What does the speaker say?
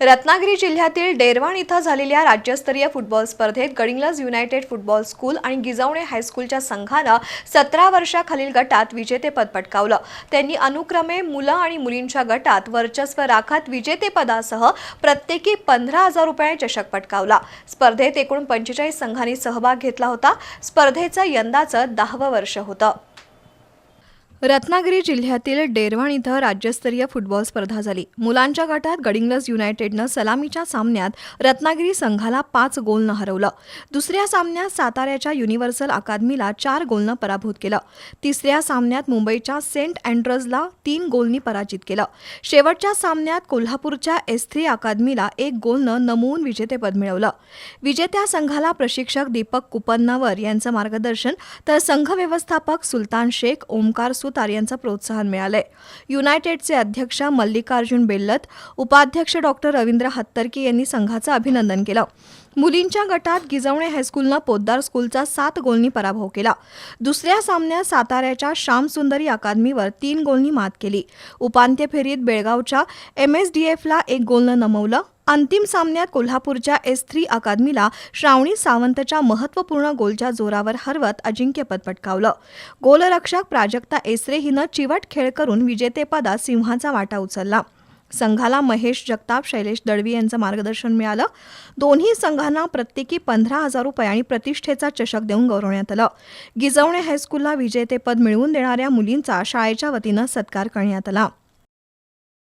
रत्नागिरी जिल्ह्यातील डेरवाण इथं झालेल्या राज्यस्तरीय फुटबॉल स्पर्धेत गडिंग्लज युनायटेड फुटबॉल स्कूल आणि गिजवणे हायस्कूलच्या संघानं सतरा वर्षाखालील गटात विजेतेपद पटकावलं. त्यांनी अनुक्रमे मुलं आणि मुलींच्या गटात वर्चस्व राखत विजेतेपदासह प्रत्येकी पंधरा हजार रुपये चषक पटकावला. स्पर्धेत एकूण पंचेचाळीस संघांनी सहभाग घेतला होता. स्पर्धेचं यंदाचं दहावं वर्ष होतं. रत्नागिरी जिल्ह्यातील डेरवण इथं राज्यस्तरीय फुटबॉल स्पर्धा झाली. मुलांच्या गटात गडिंग्लज युनायटेडनं सलामीच्या सामन्यात रत्नागिरी संघाला पाच गोलनं हरवलं. दुसऱ्या सामन्यात साताऱ्याच्या युनिव्हर्सल अकादमीला चार गोलनं पराभूत केलं. तिसऱ्या सामन्यात मुंबईच्या सेंट अँड्रजला तीन गोलनी पराजित केलं. शेवटच्या सामन्यात कोल्हापूरच्या एस थ्री अकादमीला एक गोलनं नमवून विजेतेपद मिळवलं. विजेत्या संघाला प्रशिक्षक दीपक कुपन्नावर यांचं मार्गदर्शन तर संघ व्यवस्थापक सुलतान शेख ओमकार सुतार यांचं प्रोत्साहन मिळालंय. युनायटेडचे अध्यक्ष मल्लिकार्जुन बेल्लत उपाध्यक्ष डॉक्टर रवींद्र हत्तरके यांनी संघाचं अभिनंदन केलं. मुलींच्या गटात गिजवणे हायस्कूलनं पोद्दार स्कूलचा सात गोलनी पराभव केला. दुसऱ्या सामन्यात साताऱ्याच्या श्यामसुंदरी अकादमीवर तीन गोलनी मात केली. उपांत्य फेरीत बेळगावच्या एम एस डी एफला एक गोलनं नमवलं. अंतिम सामन्यात कोल्हापूरच्या एस थ्री अकादमीला श्रावणी सावंतच्या महत्त्वपूर्ण गोलच्या जोरावर हरवत अजिंक्यपद पटकावलं. गोलरक्षक प्राजक्ता एसरे हिनं चिवट खेळ करून विजेतेपदात सिंहाचा वाटा उचलला. संघाला महेश जगताप शैलेश दळवी यांचं मार्गदर्शन मिळालं. दोन्ही संघांना प्रत्येकी पंधरा हजार रुपये आणि प्रतिष्ठेचा चषक देऊन गौरवण्यात आलं. गिजवणे हायस्कूलला विजेतेपद मिळवून देणाऱ्या मुलींचा शाळेच्या वतीनं सत्कार करण्यात आला.